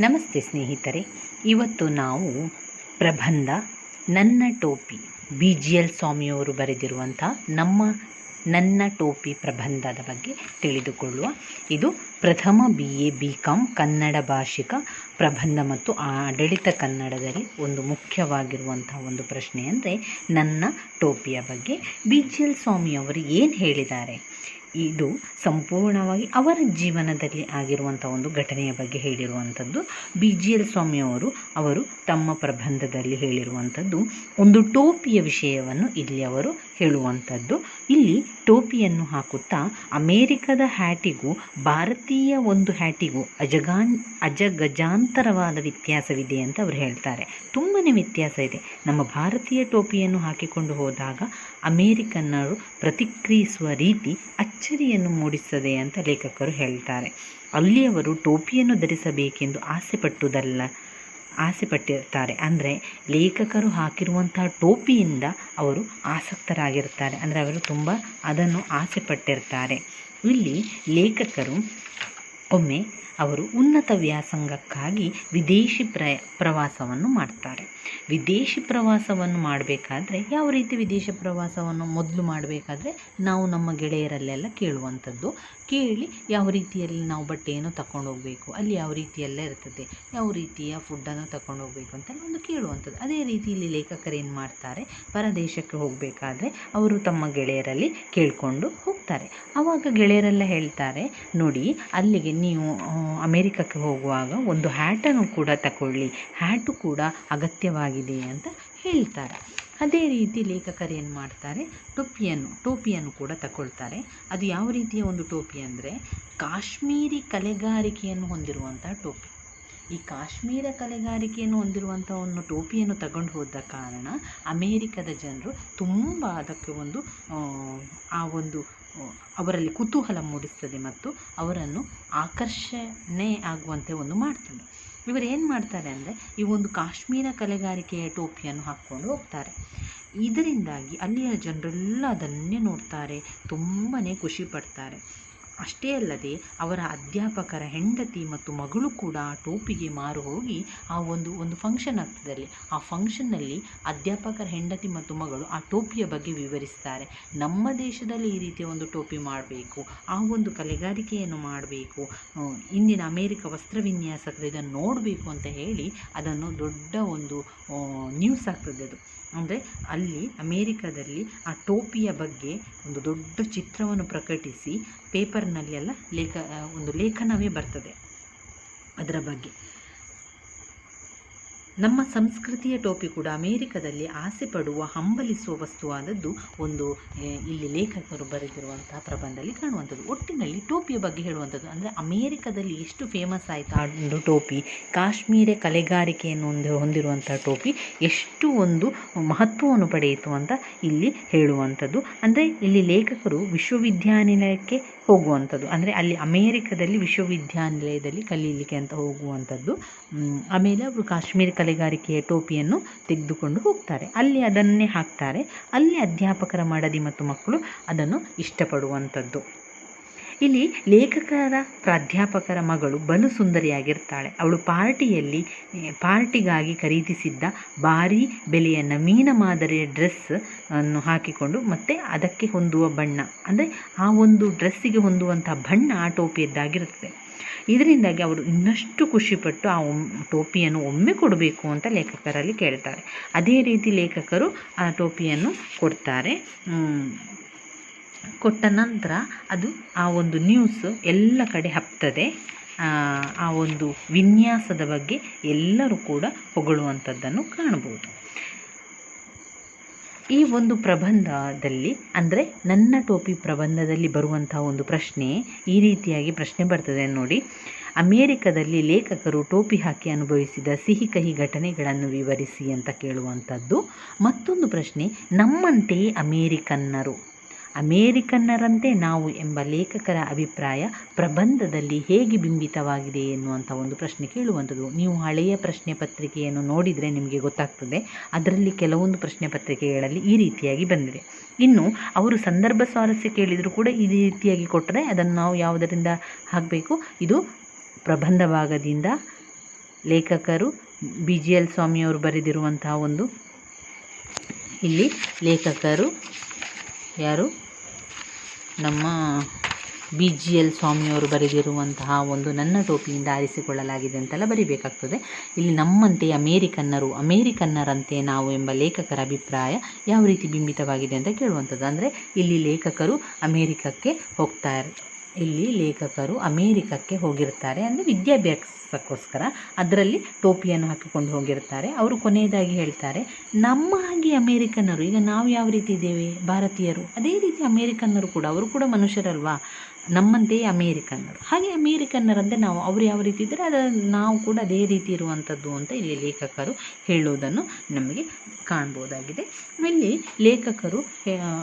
ನಮಸ್ತೆ ಸ್ನೇಹಿತರೆ, ಇವತ್ತು ನಾವು ಪ್ರಬಂಧ, ನನ್ನ ಟೋಪಿ, ಬಿ ಜಿ ಎಲ್ ಸ್ವಾಮಿಯವರು ಬರೆದಿರುವಂಥ ನಮ್ಮ ನನ್ನ ಟೋಪಿ ಪ್ರಬಂಧದ ಬಗ್ಗೆ ತಿಳಿದುಕೊಳ್ಳುವ. ಇದು ಪ್ರಥಮ B A, B Com Kannada ಭಾಷಿಕ ಪ್ರಬಂಧ ಮತ್ತು ಆಡಳಿತ ಕನ್ನಡದಲ್ಲಿ ಒಂದು ಮುಖ್ಯವಾಗಿರುವಂಥ ಒಂದು ಪ್ರಶ್ನೆ ಅಂದರೆ ನನ್ನ ಟೋಪಿಯ ಬಗ್ಗೆ. ಬಿ ಜಿ ಎಲ್ ಸ್ವಾಮಿಯವರು ಏನು ಹೇಳಿದ್ದಾರೆ? ಇದು ಸಂಪೂರ್ಣವಾಗಿ ಅವರ ಜೀವನದಲ್ಲಿ ಆಗಿರುವಂಥ ಒಂದು ಘಟನೆಯ ಬಗ್ಗೆ ಹೇಳಿರುವಂಥದ್ದು ಬಿ ಜಿ ಎಲ್ ಸ್ವಾಮಿಯವರು ಅವರು ತಮ್ಮ ಪ್ರಬಂಧದಲ್ಲಿ ಹೇಳಿರುವಂಥದ್ದು ಒಂದು ಟೋಪಿಯ ವಿಷಯವನ್ನು ಇಲ್ಲಿ ಅವರು ಹೇಳುವಂಥದ್ದು ಇಲ್ಲಿ ಟೋಪಿಯನ್ನು ಹಾಕುತ್ತಾ ಅಮೇರಿಕದ ಹ್ಯಾಟಿಗೂ, ಭಾರತೀಯ ಒಂದು ಹ್ಯಾಟಿಗೂ ಅಜಗಾನ್, ಅಜಗಜಾಂತರವಾದ ವ್ಯತ್ಯಾಸವಿದೆ ಅಂತ ಅವರು ಹೇಳ್ತಾರೆ. ತುಂಬಾ ವ್ಯತ್ಯಾಸ ಇದೆ. ನಮ್ಮ ಭಾರತೀಯ ಟೋಪಿಯನ್ನು ಹಾಕಿಕೊಂಡು ಹೋದಾಗ ಅಮೇರಿಕನ್ನರು ಪ್ರತಿಕ್ರಿಯಿಸುವ ರೀತಿ ಅಚ್ಚರಿಯನ್ನು ಮೂಡಿಸುತ್ತದೆ ಅಂತ ಲೇಖಕರು ಹೇಳ್ತಾರೆ. ಅಲ್ಲಿಯವರು ಟೋಪಿಯನ್ನು ಧರಿಸಬೇಕೆಂದು ಆಸೆ ಪಟ್ಟುದಲ್ಲ ಆಸೆ ಪಟ್ಟಿರ್ತಾರೆ ಅಂದರೆ ಲೇಖಕರು ಹಾಕಿರುವಂತಹ ಟೋಪಿಯಿಂದ ಅವರು ಆಸಕ್ತರಾಗಿರ್ತಾರೆ. ಅಂದರೆ ಅವರು ತುಂಬ ಅದನ್ನು ಆಸೆ ಪಟ್ಟಿರ್ತಾರೆ ಇಲ್ಲಿ ಲೇಖಕರು ಒಮ್ಮೆ ಅವರು ಉನ್ನತ ವ್ಯಾಸಂಗಕ್ಕಾಗಿ ವಿದೇಶಿ ಪ್ರ ಪ್ರವಾಸವನ್ನು ಮಾಡ್ತಾರೆ. ವಿದೇಶಿ ಪ್ರವಾಸವನ್ನು ಮಾಡಬೇಕಾದ್ರೆ ಯಾವ ರೀತಿ ವಿದೇಶ ಪ್ರವಾಸವನ್ನು ಮೊದಲು ಮಾಡಬೇಕಾದ್ರೆ ನಾವು ನಮ್ಮ ಗೆಳೆಯರಲ್ಲೆಲ್ಲ ಕೇಳುವಂಥದ್ದು ಕೇಳಿ ಯಾವ ರೀತಿಯಲ್ಲಿ ನಾವು ಬಟ್ಟೆಯನ್ನು ಹೋಗಬೇಕು ಅಲ್ಲಿ ಯಾವ ರೀತಿಯೆಲ್ಲ ಇರ್ತದೆ, ಯಾವ ರೀತಿಯ ಫುಡ್ಡನ್ನು ಹೋಗಬೇಕು ಅಂತ ಒಂದು ಕೇಳುವಂಥದ್ದು. ಅದೇ ರೀತಿ ಇಲ್ಲಿ ಲೇಖಕರು ಏನು ಮಾಡ್ತಾರೆ, ಪರದೇಶಕ್ಕೆ ಹೋಗಬೇಕಾದ್ರೆ ಅವರು ತಮ್ಮ ಗೆಳೆಯರಲ್ಲಿ ಕೇಳಿಕೊಂಡು ಹೋಗ್ತಾರೆ. ಆವಾಗ ಗೆಳೆಯರೆಲ್ಲ ಹೇಳ್ತಾರೆ, ನೋಡಿ, ಅಲ್ಲಿಗೆ ನೀವು ಅಮೇರಿಕಕ್ಕೆ ಹೋಗುವಾಗ ಒಂದು ಹ್ಯಾಟನ್ನು ಕೂಡ ತಗೊಳ್ಳಿ ಹ್ಯಾಟು ಕೂಡ ಅಗತ್ಯವಾಗಿದೆ ಅಂತ ಹೇಳ್ತಾರೆ. ಅದೇ ರೀತಿ ಲೇಖಕರು ಏನು ಮಾಡ್ತಾರೆ? ಟೊಪ್ಪಿಯನ್ನು ಟೋಪಿಯನ್ನು ಕೂಡ ತಗೊಳ್ತಾರೆ ಅದು ಯಾವ ರೀತಿಯ ಒಂದು ಟೋಪಿ ಅಂದರೆ ಕಾಶ್ಮೀರಿ ಕಲೆಗಾರಿಕೆಯನ್ನು ಹೊಂದಿರುವಂಥ ಟೋಪಿ. ಈ ಕಾಶ್ಮೀರ ಕಲೆಗಾರಿಕೆಯನ್ನು ಹೊಂದಿರುವಂಥ ಒಂದು ಟೋಪಿಯನ್ನು ತಗೊಂಡು ಹೋದ ಕಾರಣ ಅಮೇರಿಕದ ಜನರು ತುಂಬ ಅದಕ್ಕೆ ಒಂದು, ಆ ಒಂದು, ಅವರಲ್ಲಿ ಕುತೂಹಲ ಮೂಡಿಸ್ತದೆ ಮತ್ತು ಅವರನ್ನು ಆಕರ್ಷಣೆ ಆಗುವಂತೆ ಒಂದು ಮಾಡ್ತದೆ ಇವರು ಏನು ಮಾಡ್ತಾರೆ ಅಂದರೆ ಈ ಒಂದು ಕಾಶ್ಮೀರ ಕಲೆಗಾರಿಕೆಯ ಟೋಪಿಯನ್ನು ಹಾಕ್ಕೊಂಡು ಹೋಗ್ತಾರೆ. ಇದರಿಂದಾಗಿ ಅಲ್ಲಿಯ ಜನರೆಲ್ಲ ಅದನ್ನೇ ನೋಡ್ತಾರೆ ತುಂಬಾ ಖುಷಿ ಪಡ್ತಾರೆ. ಅಷ್ಟೇ ಅಲ್ಲದೆ ಅವರ ಅಧ್ಯಾಪಕರ ಹೆಂಡತಿ ಮತ್ತು ಮಗಳು ಕೂಡ ಆ ಟೋಪಿಗೆ ಮಾರು ಹೋಗಿ ಆ ಒಂದು ಒಂದು ಫಂಕ್ಷನ್ ಆಗ್ತದಲ್ಲಿ. ಆ ಫಂಕ್ಷನ್ನಲ್ಲಿ ಅಧ್ಯಾಪಕರ ಹೆಂಡತಿ ಮತ್ತು ಮಗಳು ಆ ಟೋಪಿಯ ಬಗ್ಗೆ ವಿವರಿಸ್ತಾರೆ. ನಮ್ಮ ದೇಶದಲ್ಲಿ ಈ ರೀತಿಯ ಒಂದು ಟೋಪಿ ಮಾಡಬೇಕು, ಆ ಒಂದು ಕಲೆಗಾರಿಕೆಯನ್ನು ಮಾಡಬೇಕು ಇಂದಿನ ಅಮೇರಿಕ ವಸ್ತ್ರವಿನ್ಯಾಸಕರು ಇದನ್ನು ನೋಡಬೇಕು ಅಂತ ಹೇಳಿ ಅದನ್ನು ದೊಡ್ಡ ಒಂದು ನ್ಯೂಸ್ ಆಗ್ತದೆ ಅದು. ಅಂದರೆ ಅಲ್ಲಿ ಅಮೇರಿಕದಲ್ಲಿ ಆ ಟೋಪಿಯ ಬಗ್ಗೆ ಒಂದು ದೊಡ್ಡ ಚಿತ್ರವನ್ನು ಪ್ರಕಟಿಸಿ ಪೇಪರ್ನಲ್ಲಿ ಎಲ್ಲ ಲೇಖ ಒಂದು ಲೇಖನವೇ ಬರ್ತದೆ ಅದರ ಬಗ್ಗೆ. ನಮ್ಮ ಸಂಸ್ಕೃತಿಯ ಟೋಪಿ ಕೂಡ ಅಮೇರಿಕದಲ್ಲಿ ಆಸೆ ಪಡುವ, ಹಂಬಲಿಸುವ ವಸ್ತುವಾದದ್ದು ಒಂದು ಇಲ್ಲಿ ಲೇಖಕರು ಬರೆದಿರುವಂತಹ ಪ್ರಬಂಧದಲ್ಲಿ ಕಾಣುವಂಥದ್ದು. ಒಟ್ಟಿನಲ್ಲಿ ಟೋಪಿಯ ಬಗ್ಗೆ ಹೇಳುವಂಥದ್ದು ಅಂದರೆ ಅಮೇರಿಕದಲ್ಲಿ ಎಷ್ಟು ಫೇಮಸ್ ಆಯಿತು ಆ ಟೋಪಿ, ಕಾಶ್ಮೀರ ಕಲೆಗಾರಿಕೆಯನ್ನು ಒಂದು ಹೊಂದಿರುವಂಥ ಟೋಪಿ ಎಷ್ಟು ಒಂದು ಮಹತ್ವವನ್ನು ಪಡೆಯಿತು ಅಂತ ಇಲ್ಲಿ ಹೇಳುವಂಥದ್ದು. ಅಂದರೆ ಇಲ್ಲಿ ಲೇಖಕರು ವಿಶ್ವವಿದ್ಯಾನಿಲಯಕ್ಕೆ ಹೋಗುವಂಥದ್ದು. ಅಂದರೆ ಅಲ್ಲಿ ಅಮೇರಿಕದಲ್ಲಿ ವಿಶ್ವವಿದ್ಯಾನಿಲಯದಲ್ಲಿ ಕಲೀಲಿಕ್ಕೆ ಅಂತ ಹೋಗುವಂಥದ್ದು. ಆಮೇಲೆ ಅವರು ಕಾಶ್ಮೀರ ಕಲೆಗಾರಿಕೆಯ ಟೋಪಿಯನ್ನು ತೆಗೆದುಕೊಂಡು ಹೋಗ್ತಾರೆ. ಅಲ್ಲಿ ಅದನ್ನೇ ಹಾಕ್ತಾರೆ. ಅಲ್ಲಿ ಅಧ್ಯಾಪಕರ ಮಡದಿ ಮತ್ತು ಮಕ್ಕಳು ಅದನ್ನು ಇಷ್ಟಪಡುವಂಥದ್ದು. ಇಲ್ಲಿ ಲೇಖಕರ ಪ್ರಾಧ್ಯಾಪಕರ ಮಗಳು ಬಲು ಸುಂದರಿಯಾಗಿರ್ತಾಳೆ. ಅವಳು ಪಾರ್ಟಿಯಲ್ಲಿ ಪಾರ್ಟಿಗಾಗಿ ಖರೀದಿಸಿದ್ದ ಭಾರೀ ಬೆಲೆಯ ನವೀನ ಮಾದರಿಯ ಡ್ರೆಸ್ ಅನ್ನು ಹಾಕಿಕೊಂಡು ಮತ್ತು ಅದಕ್ಕೆ ಹೊಂದುವ ಬಣ್ಣ. ಅಂದರೆ ಆ ಒಂದು ಡ್ರೆಸ್ಸಿಗೆ ಹೊಂದುವಂಥ ಬಣ್ಣ ಆ ಟೋಪಿಯದ್ದಾಗಿರುತ್ತದೆ. ಇದರಿಂದಾಗಿ ಅವರು ಇನ್ನಷ್ಟು ಖುಷಿಪಟ್ಟು ಆ ಟೋಪಿಯನ್ನು ಒಮ್ಮೆ ಕೊಡಬೇಕು ಅಂತ ಲೇಖಕರಲ್ಲಿ ಕೇಳ್ತಾರೆ. ಅದೇ ರೀತಿ ಲೇಖಕರು ಆ ಟೋಪಿಯನ್ನು ಕೊಡ್ತಾರೆ. ಕೊಟ್ಟ ನಂತರ ಅದು ಆ ಒಂದು ನ್ಯೂಸ್ ಎಲ್ಲ ಕಡೆ ಹಬ್ತದೆ ಆ ಒಂದು ವಿನ್ಯಾಸದ ಬಗ್ಗೆ ಎಲ್ಲರೂ ಕೂಡ ಹೊಗಳುವಂಥದ್ದನ್ನು ಕಾಣ್ಬೋದು ಈ ಒಂದು ಪ್ರಬಂಧದಲ್ಲಿ, ಅಂದರೆ ನನ್ನ ಟೋಪಿ ಪ್ರಬಂಧದಲ್ಲಿ ಬರುವಂತಹ ಒಂದು ಪ್ರಶ್ನೆ ಈ ರೀತಿಯಾಗಿ ಪ್ರಶ್ನೆ ಬರ್ತದೆ ನೋಡಿ. ಅಮೇರಿಕದಲ್ಲಿ ಲೇಖಕರು ಟೋಪಿ ಹಾಕಿ ಅನುಭವಿಸಿದ ಸಿಹಿ ಕಹಿ ಘಟನೆಗಳನ್ನು ವಿವರಿಸಿ ಅಂತ ಕೇಳುವಂಥದ್ದು. ಮತ್ತೊಂದು ಪ್ರಶ್ನೆ, ನಮ್ಮಂತೆಯೇ ಅಮೇರಿಕನ್ನರು ಅಮೇರಿಕನ್ನರಂತೆ ನಾವು ಎಂಬ ಲೇಖಕರ ಅಭಿಪ್ರಾಯ ಪ್ರಬಂಧದಲ್ಲಿ ಹೇಗೆ ಬಿಂಬಿತವಾಗಿದೆ ಎನ್ನುವಂಥ ಒಂದು ಪ್ರಶ್ನೆ ಕೇಳುವಂಥದ್ದು. ನೀವು ಹಳೆಯ ಪ್ರಶ್ನೆ ಪತ್ರಿಕೆಯನ್ನು ನೋಡಿದರೆ ನಿಮಗೆ ಗೊತ್ತಾಗ್ತದೆ. ಅದರಲ್ಲಿ ಕೆಲವೊಂದು ಪ್ರಶ್ನೆ ಪತ್ರಿಕೆಗಳಲ್ಲಿ ಈ ರೀತಿಯಾಗಿ ಬಂದಿದೆ. ಇನ್ನು ಅವರು ಸಂದರ್ಭ ಸ್ವಾರಸ್ಯ ಕೇಳಿದರೂ ಕೂಡ ಈ ರೀತಿಯಾಗಿ ಕೊಟ್ಟರೆ ಅದನ್ನು ನಾವು ಯಾವುದರಿಂದ ಹಾಕಬೇಕು? ಇದು ಪ್ರಬಂಧ ಭಾಗದಿಂದ ಲೇಖಕರು ಬಿ ಜಿ ಎಲ್ ಸ್ವಾಮಿಯವರು ಬರೆದಿರುವಂತಹ ಒಂದು ಇಲ್ಲಿ ಲೇಖಕರು ಯಾರು? ನಮ್ಮ ಬಿ ಜಿ ಎಲ್ ಸ್ವಾಮಿಯವರು ಬರೆದಿರುವಂತಹ ಒಂದು ನನ್ನ ಟೋಪಿಯಿಂದ ಆರಿಸಿಕೊಳ್ಳಲಾಗಿದೆ ಅಂತೆಲ್ಲ ಬರಿಬೇಕಾಗ್ತದೆ. ಇಲ್ಲಿ ನಮ್ಮಂತೆ ಅಮೇರಿಕನ್ನರು, ಅಮೇರಿಕನ್ನರಂತೆ ನಾವು ಎಂಬ ಲೇಖಕರ ಅಭಿಪ್ರಾಯ ಯಾವ ರೀತಿ ಬಿಂಬಿತವಾಗಿದೆ ಅಂತ ಕೇಳುವಂಥದ್ದು. ಅಂದರೆ ಇಲ್ಲಿ ಲೇಖಕರು ಅಮೇರಿಕಕ್ಕೆ ಹೋಗ್ತಾರೆ ಇಲ್ಲಿ ಲೇಖಕರು ಅಮೇರಿಕಕ್ಕೆ ಹೋಗಿರ್ತಾರೆ ಅಂದರೆ ವಿದ್ಯಾಭ್ಯಾಸಕ್ಕೋಸ್ಕರ. ಅದರಲ್ಲಿ ಟೋಪಿಯನ್ನು ಹಾಕಿಕೊಂಡು ಹೋಗಿರ್ತಾರೆ. ಅವರು ಕೊನೆಯದಾಗಿ ಹೇಳ್ತಾರೆ, ನಮ್ಮ ಹಾಗೆ ಅಮೇರಿಕನ್ನರು, ಈಗ ನಾವು ಯಾವ ರೀತಿ ಇದ್ದೇವೆ? ಭಾರತೀಯರು? ಅದೇ ರೀತಿ ಅಮೇರಿಕನ್ನರು ಕೂಡ, ಅವರು ಕೂಡ ಮನುಷ್ಯರಲ್ವಾ? ನಮ್ಮಂತೆಯೇ ಅಮೇರಿಕನ್ನರು. ಹಾಗೆ ಅಮೇರಿಕನ್ನರಂತೆ ನಾವು ಅವರು ಯಾವ ರೀತಿ ಇದ್ದರೆ ಅದು ನಾವು ಕೂಡ ಅದೇ ರೀತಿ ಇರುವಂಥದ್ದು ಅಂತ ಇಲ್ಲಿ ಲೇಖಕರು ಹೇಳುವುದನ್ನು ನಮಗೆ ಕಾಣ್ಬೋದಾಗಿದೆ ಇಲ್ಲಿ ಲೇಖಕರು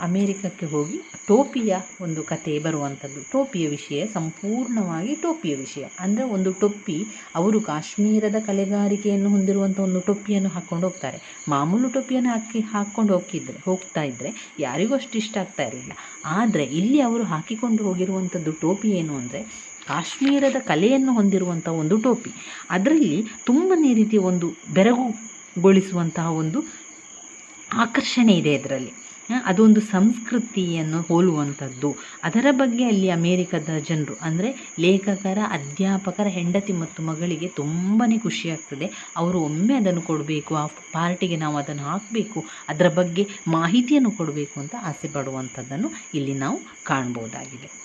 ಅಮೇರಿಕಕ್ಕೆ ಹೋಗಿ ಟೋಪಿಯ ಒಂದು ಕತೆ ಬರುವಂಥದ್ದು. ಟೋಪಿಯ ವಿಷಯ, ಸಂಪೂರ್ಣವಾಗಿ ಟೋಪಿಯ ವಿಷಯ. ಅಂದರೆ ಒಂದು ಟೊಪ್ಪಿ, ಅವರು ಕಾಶ್ಮೀರದ ಕಲೆಗಾರಿಕೆಯನ್ನು ಹೊಂದಿರುವಂಥ ಒಂದು ಟೊಪ್ಪಿಯನ್ನು ಹಾಕ್ಕೊಂಡು ಹೋಗ್ತಾರೆ. ಮಾಮೂಲು ಟೊಪ್ಪಿಯನ್ನು ಹಾಕಿ ಹಾಕ್ಕೊಂಡು ಹೋಗ್ತಿದ್ರೆ, ಹೋಗ್ತಾ ಇದ್ದರೆ ಯಾರಿಗೂ ಅಷ್ಟು ಇಷ್ಟ ಆಗ್ತಾ ಇರಲಿಲ್ಲ. ಆದರೆ ಇಲ್ಲಿ ಅವರು ಹಾಕಿಕೊಂಡು ಹೋಗಿರುವಂಥದ್ದು ಟೋಪಿ ಏನು ಅಂದರೆ ಕಾಶ್ಮೀರದ ಕಲೆಯನ್ನು ಹೊಂದಿರುವಂಥ ಒಂದು ಟೋಪಿ. ಅದರಲ್ಲಿ ತುಂಬನೇ ರೀತಿಯ ಒಂದು ಬೆರಗುಗೊಳಿಸುವಂತಹ ಒಂದು ಆಕರ್ಷಣೆ ಇದೆ ಇದರಲ್ಲಿ. ಆ, ಅದೊಂದು ಸಂಸ್ಕೃತಿಯನ್ನು ಹೋಲುವಂಥದ್ದು. ಅದರ ಬಗ್ಗೆ ಅಲ್ಲಿ ಅಮೇರಿಕದ ಜನರು ಅಂದರೆ ಲೇಖಕರ ಅಧ್ಯಾಪಕರ ಹೆಂಡತಿ ಮತ್ತು ಮಗಳಿಗೆ ತುಂಬಾ ಖುಷಿಯಾಗ್ತದೆ. ಅವರು ಒಮ್ಮೆ ಅದನ್ನು ಕೊಡಬೇಕು ಆ ಪಾರ್ಟಿಗೆ ನಾವು ಅದನ್ನು ಹಾಕಬೇಕು ಅದರ ಬಗ್ಗೆ ಮಾಹಿತಿಯನ್ನು ಕೊಡಬೇಕು ಅಂತ ಆಸೆ ಪಡುವಂಥದ್ದನ್ನು ಇಲ್ಲಿ ನಾವು ಕಾಣ್ಬೋದಾಗಿದೆ.